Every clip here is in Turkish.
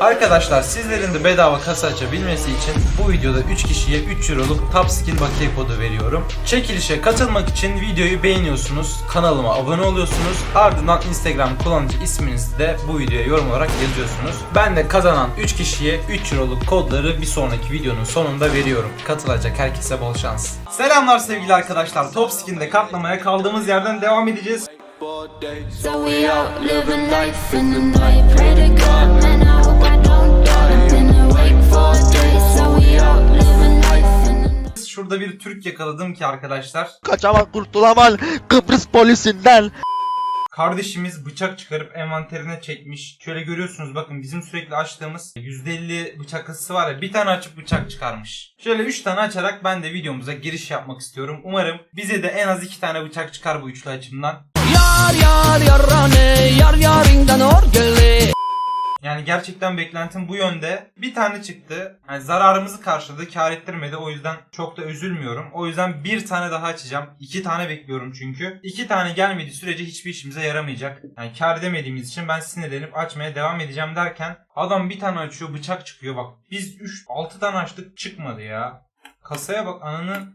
Arkadaşlar sizlerin de bedava kasa açabilmesi için bu videoda 3 kişiye 3 euroluk Top Skin bakiye kodu veriyorum. Çekilişe katılmak için videoyu beğeniyorsunuz, kanalıma abone oluyorsunuz, ardından Instagram kullanıcı isminizi de bu videoya yorum olarak yazıyorsunuz. Ben de kazanan 3 kişiye 3 euroluk kodları bir sonraki videonun sonunda veriyorum. Katılacak herkese bol şans. Selamlar sevgili arkadaşlar. Top Skin'de katlamaya kaldığımız yerden devam edeceğiz. So we out living life in the night. Şurada bir Türk yakaladım ki arkadaşlar. Kaçamak kurtulamam Kıbrıs polisinden. Kardeşimiz bıçak çıkarıp envanterine çekmiş. Şöyle görüyorsunuz bakın bizim sürekli açtığımız %50 bıçak kasası var ya bir tane açıp bıçak çıkarmış. Şöyle 3 tane açarak ben de videomuza giriş yapmak istiyorum. Umarım bize de en az 2 tane bıçak çıkar bu üçlü açımdan. Yar yar yarane yar yarinden orgeli Yani gerçekten beklentim bu yönde. Bir tane çıktı. Yani zararımızı karşıladı, kar ettirmedi. O yüzden çok da üzülmüyorum. O yüzden bir tane daha açacağım. İki tane bekliyorum çünkü. İki tane gelmediği sürece hiçbir işimize yaramayacak. Yani kar edemediğimiz için ben sinirlenip açmaya devam edeceğim derken adam bir tane açıyor, bıçak çıkıyor. Bak biz 3 6 tane açtık çıkmadı ya. Kasaya bak ananı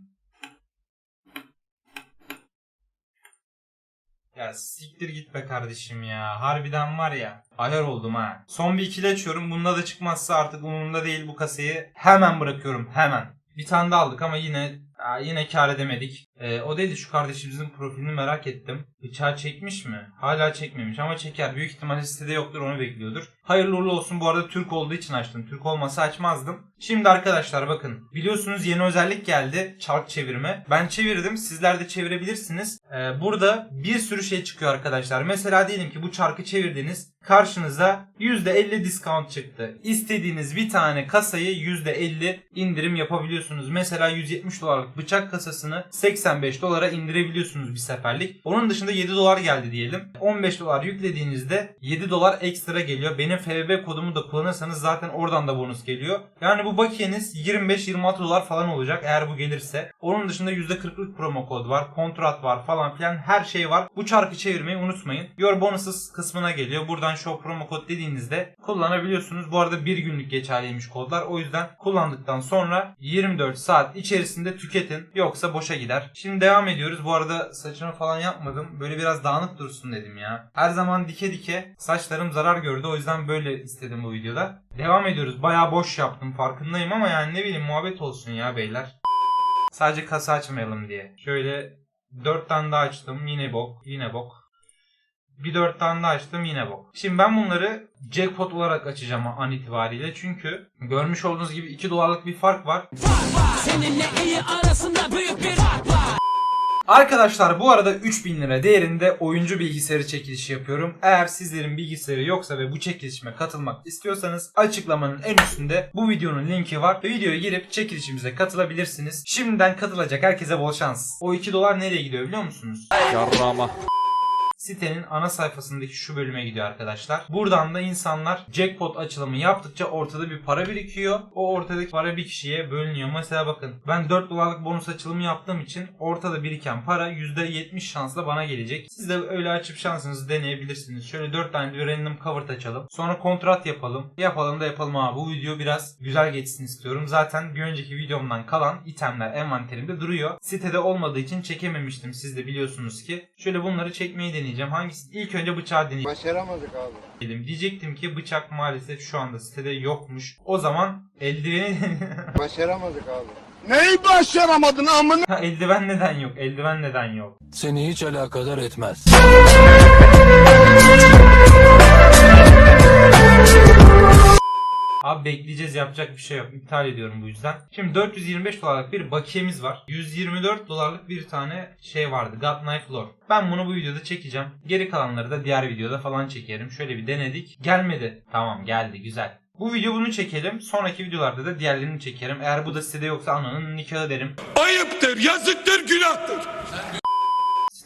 Ya siktir git be kardeşim ya. Harbiden var ya. Ayar oldum ha. Son bir ikili açıyorum. Bunda da çıkmazsa artık umurumda değil bu kasayı. Hemen bırakıyorum. Hemen. Bir tane daha aldık ama yine yine kar edemedik. Ee, o değil de şu kardeşimizin profilini merak ettim. Bıçağı çekmiş mi? Hala çekmemiş ama çeker. Büyük ihtimalle sitede yoktur onu bekliyordur. Hayırlı uğurlu olsun. Bu arada Türk olduğu için açtım. Türk olmasa açmazdım. Şimdi arkadaşlar bakın. Biliyorsunuz yeni özellik geldi. Çark çevirme. Ben çevirdim. Sizler de çevirebilirsiniz. Ee, burada bir sürü şey çıkıyor arkadaşlar. Mesela diyelim ki bu çarkı çevirdiniz. Karşınıza %50 discount çıktı. İstediğiniz bir tane kasayı %50 indirim yapabiliyorsunuz. Mesela 170 dolarlık bıçak kasasını 85 dolara indirebiliyorsunuz bir seferlik. Onun dışında 7 dolar geldi diyelim. 15 dolar yüklediğinizde 7 dolar ekstra geliyor. Benim FBB kodumu da kullanırsanız zaten oradan da bonus geliyor. Yani bu bakiyeniz 25-26 dolar falan olacak eğer bu gelirse. Onun dışında %40'lık promo kod var, kontrat var falan filan her şey var. Bu çarkı çevirmeyi unutmayın. Your bonuses kısmına geliyor. Buradan show promo kod dediğinizde kullanabiliyorsunuz. Bu arada bir günlük geçerliymiş kodlar. O yüzden kullandıktan sonra 24 saat içerisinde tüketin. Yoksa boşa gider. Şimdi devam ediyoruz. Bu arada saçımı falan yapmadım. Böyle biraz dağınık dursun dedim ya. Her zaman dike dike saçlarım zarar gördü. O yüzden böyle istedim bu videoda. Devam ediyoruz. Bayağı boş yaptım farkındayım ama yani ne bileyim muhabbet olsun ya beyler. Sadece kasa açmayalım diye. Şöyle 4 tane daha açtım. Yine bok. Yine bok. Bir 4 tane daha açtım yine bok. Şimdi ben bunları jackpot olarak açacağım an itibariyle. Çünkü görmüş olduğunuz gibi 2 dolarlık bir fark var. Seninle iyi arasında büyük bir fark var Arkadaşlar bu arada 3000 lira değerinde oyuncu bilgisayarı çekilişi yapıyorum. Eğer sizlerin bilgisayarı yoksa ve bu çekilişime katılmak istiyorsanız açıklamanın en üstünde bu videonun linki var. Videoya girip çekilişimize katılabilirsiniz. Şimdiden katılacak herkese bol şans. O 2 dolar nereye gidiyor biliyor musunuz? Yarrama. Sitenin ana sayfasındaki şu bölüme gidiyor arkadaşlar. Buradan da insanlar jackpot açılımı yaptıkça ortada bir para birikiyor. O ortadaki para bir kişiye bölünüyor. Mesela bakın ben 4 dolarlık bonus açılımı yaptığım için ortada biriken para %70 şansla bana gelecek. Siz de öyle açıp şansınızı deneyebilirsiniz. Şöyle 4 tane bir random cover açalım. Sonra kontrat yapalım. Yapalım da yapalım abi. Bu video biraz güzel geçsin istiyorum. Zaten bir önceki videomdan kalan itemler envanterimde duruyor. Sitede olmadığı için çekememiştim. Siz de biliyorsunuz ki. Şöyle bunları çekmeyi deneyeceğim. Hangisi? İlk önce bıçağı deneyeceğim. Başaramadık abi. dedim. Diyecektim ki bıçak maalesef şu anda sitede yokmuş. O zaman eldiveni Başaramadık abi. Neyi başaramadın amına? Ha, eldiven neden yok? Eldiven neden yok? Seni hiç alakadar etmez. Bekleyeceğiz yapacak bir şey yok. İptal ediyorum bu yüzden. Şimdi 425 dolarlık bir bakiyemiz var. 124 dolarlık bir tane şey vardı. God Knife Lore. Ben bunu bu videoda çekeceğim. Geri kalanları da diğer videoda falan çekerim. Şöyle bir denedik. Gelmedi. Tamam geldi güzel. Bu video bunu çekelim. Sonraki videolarda da diğerlerini çekerim. Eğer bu da sitede yoksa ananın nikahı derim. Ayıptır, yazıktır, günahtır. Sitede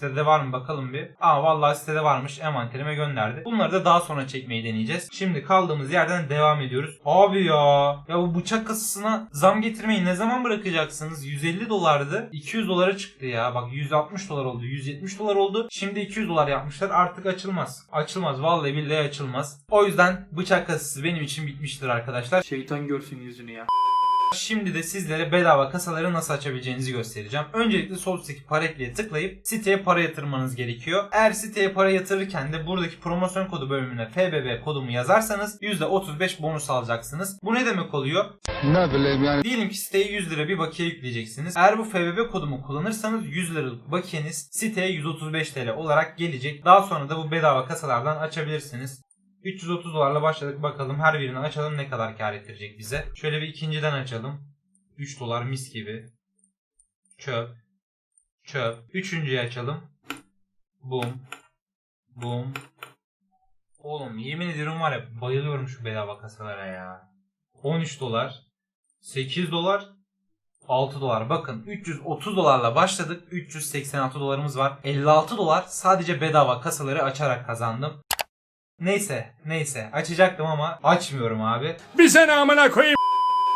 sitede var mı bakalım bir. Aa vallahi sitede varmış. Envanterime gönderdi. Bunları da daha sonra çekmeyi deneyeceğiz. Şimdi kaldığımız yerden devam ediyoruz. Abi ya. Ya bu bıçak kasasına zam getirmeyi ne zaman bırakacaksınız? 150 dolardı. 200 dolara çıktı ya. Bak 160 dolar oldu. 170 dolar oldu. Şimdi 200 dolar yapmışlar. Artık açılmaz. Açılmaz. Vallahi billahi açılmaz. O yüzden bıçak kasası benim için bitmiştir arkadaşlar. Şeytan görsün yüzünü ya. Şimdi de sizlere bedava kasaları nasıl açabileceğinizi göstereceğim. Öncelikle sol üstteki para ekliğe tıklayıp siteye para yatırmanız gerekiyor. Eğer siteye para yatırırken de buradaki promosyon kodu bölümüne FBB kodumu yazarsanız %35 bonus alacaksınız. Bu ne demek oluyor? Ne bileyim yani. Diyelim ki siteye 100 lira bir bakiye yükleyeceksiniz. Eğer bu FBB kodumu kullanırsanız 100 liralık bakiyeniz siteye 135 TL olarak gelecek. Daha sonra da bu bedava kasalardan açabilirsiniz. 330 dolarla başladık bakalım her birini açalım ne kadar kar ettirecek bize. Şöyle bir ikinciden açalım. 3 dolar mis gibi. Çöp. Çöp. Üçüncüyü açalım. Boom. Boom. Oğlum yemin ediyorum var ya bayılıyorum şu bedava kasalara ya. 13 dolar. 8 dolar. 6 dolar. Bakın 330 dolarla başladık. 386 dolarımız var. 56 dolar sadece bedava kasaları açarak kazandım. Neyse, neyse. Açacaktım ama açmıyorum abi. Bir sene amına koyayım.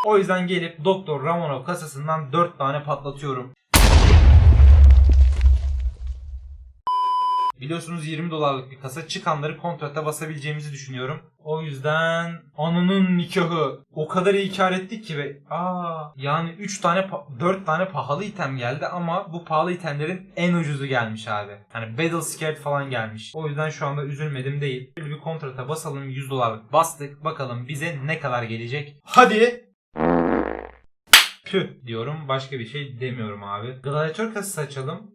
O yüzden gelip Doktor Ramonov kasasından 4 tane patlatıyorum. Biliyorsunuz 20 dolarlık bir kasa çıkanları kontrata basabileceğimizi düşünüyorum. O yüzden anının nikahı o kadar iyi kar ettik ki ve aa yani 3 tane pa- 4 tane pahalı item geldi ama bu pahalı itemlerin en ucuzu gelmiş abi. Hani Battle Scared falan gelmiş. O yüzden şu anda üzülmedim değil. Böyle bir kontrata basalım 100 dolarlık bastık. Bakalım bize ne kadar gelecek. Hadi Püh diyorum. Başka bir şey demiyorum abi. Gladiator kasası açalım.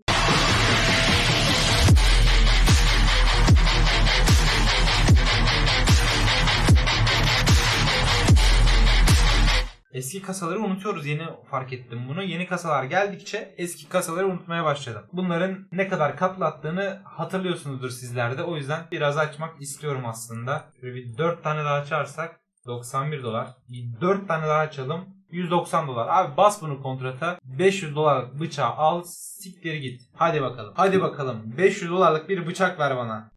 Eski kasaları unutuyoruz. Yeni fark ettim bunu. Yeni kasalar geldikçe eski kasaları unutmaya başladım. Bunların ne kadar katlattığını hatırlıyorsunuzdur sizlerde. O yüzden biraz açmak istiyorum aslında. Şöyle bir 4 tane daha açarsak 91 dolar. Bir 4 tane daha açalım. 190 dolar. Abi bas bunu kontrata. 500 dolarlık bıçağı al. Siktir git. Hadi bakalım. Hadi bakalım. 500 dolarlık bir bıçak ver bana.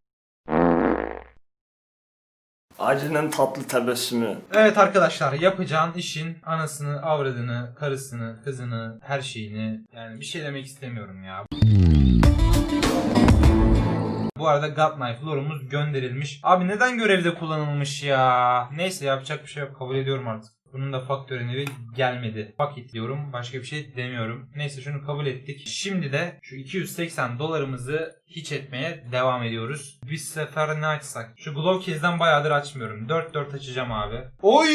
Acının tatlı tebessümü. Evet arkadaşlar yapacağın işin anasını, avradını, karısını, kızını, her şeyini yani bir şey demek istemiyorum ya. Bu arada God Knife lore'umuz gönderilmiş. Abi neden görevde kullanılmış ya? Neyse yapacak bir şey yok kabul ediyorum artık. Bunun da faktörünü gelmedi. Paket diyorum. Başka bir şey demiyorum. Neyse şunu kabul ettik. Şimdi de şu 280 dolarımızı hiç etmeye devam ediyoruz. Bir sefer ne açsak? Şu Glow Case'den bayağıdır açmıyorum. 4-4 açacağım abi. Oy!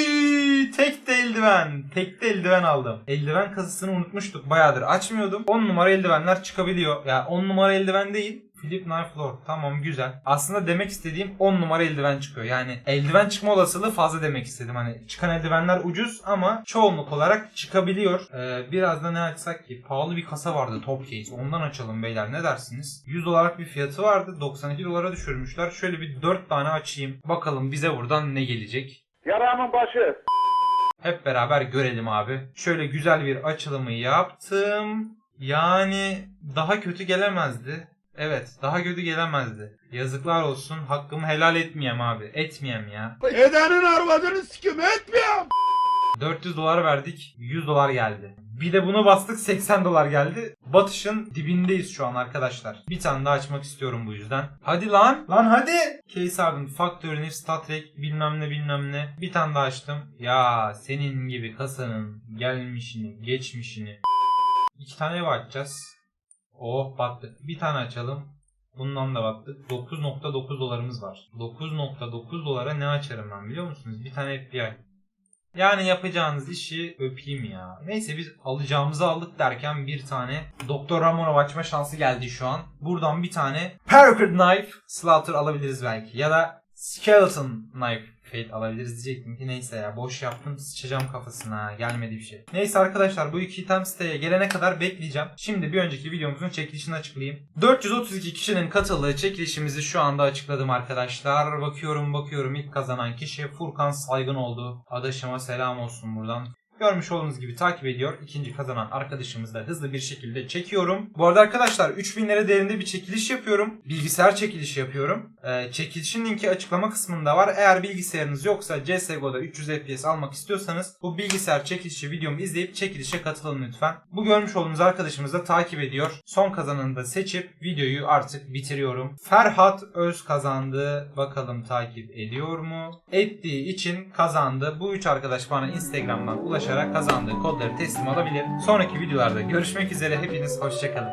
Tek de eldiven. Tek de eldiven aldım. Eldiven kasasını unutmuştuk. Bayağıdır açmıyordum. 10 numara eldivenler çıkabiliyor. Ya 10 numara eldiven değil. Philip Knife Lord. Tamam güzel. Aslında demek istediğim 10 numara eldiven çıkıyor. Yani eldiven çıkma olasılığı fazla demek istedim. Hani çıkan eldivenler ucuz ama çoğunluk olarak çıkabiliyor. Ee, biraz da ne açsak ki? Pahalı bir kasa vardı Top Case. Ondan açalım beyler. Ne dersiniz? 100 dolarlık bir fiyatı vardı. 92 dolara düşürmüşler. Şöyle bir 4 tane açayım. Bakalım bize buradan ne gelecek? Yaramın başı. Hep beraber görelim abi. Şöyle güzel bir açılımı yaptım. Yani daha kötü gelemezdi. Evet daha kötü gelemezdi. Yazıklar olsun hakkımı helal etmeyeyim abi. Etmeyeyim ya. Edenin arvadını sikim etmiyorum. 400 dolar verdik 100 dolar geldi. Bir de bunu bastık 80 dolar geldi. Batışın dibindeyiz şu an arkadaşlar. Bir tane daha açmak istiyorum bu yüzden. Hadi lan. Lan hadi. Case Harden, Factory, Nif, Star Trek bilmem ne bilmem ne. Bir tane daha açtım. Ya senin gibi kasanın gelmişini geçmişini. İki tane ev açacağız. Oh battık. Bir tane açalım. Bundan da baktık. 9.9 dolarımız var. 9.9 dolara ne açarım ben biliyor musunuz? Bir tane FBI. Yani yapacağınız işi öpeyim ya. Neyse biz alacağımızı aldık derken bir tane Doktor Ramonov açma şansı geldi şu an. Buradan bir tane Paracord Knife Slaughter alabiliriz belki. Ya da Skeleton Knife Fate alabiliriz diyecektim ki neyse ya boş yaptım sıçacağım kafasına gelmedi bir şey. Neyse arkadaşlar bu iki item siteye gelene kadar bekleyeceğim. Şimdi bir önceki videomuzun çekilişini açıklayayım. 432 kişinin katıldığı çekilişimizi şu anda açıkladım arkadaşlar. Bakıyorum bakıyorum ilk kazanan kişi Furkan Saygın oldu. Adaşıma selam olsun buradan. Görmüş olduğunuz gibi takip ediyor. İkinci kazanan arkadaşımızı da hızlı bir şekilde çekiyorum. Bu arada arkadaşlar 3000 lira değerinde bir çekiliş yapıyorum. Bilgisayar çekilişi yapıyorum. Ee, çekilişin linki açıklama kısmında var. Eğer bilgisayarınız yoksa CSGO'da 300 FPS almak istiyorsanız bu bilgisayar çekilişi videomu izleyip çekilişe katılın lütfen. Bu görmüş olduğunuz arkadaşımız da takip ediyor. Son kazananı da seçip videoyu artık bitiriyorum. Ferhat Öz kazandı. Bakalım takip ediyor mu? Ettiği için kazandı. Bu üç arkadaş bana Instagram'dan ulaşarak kazandığı kodları teslim alabilir. Sonraki videolarda görüşmek üzere. Hepiniz hoşçakalın.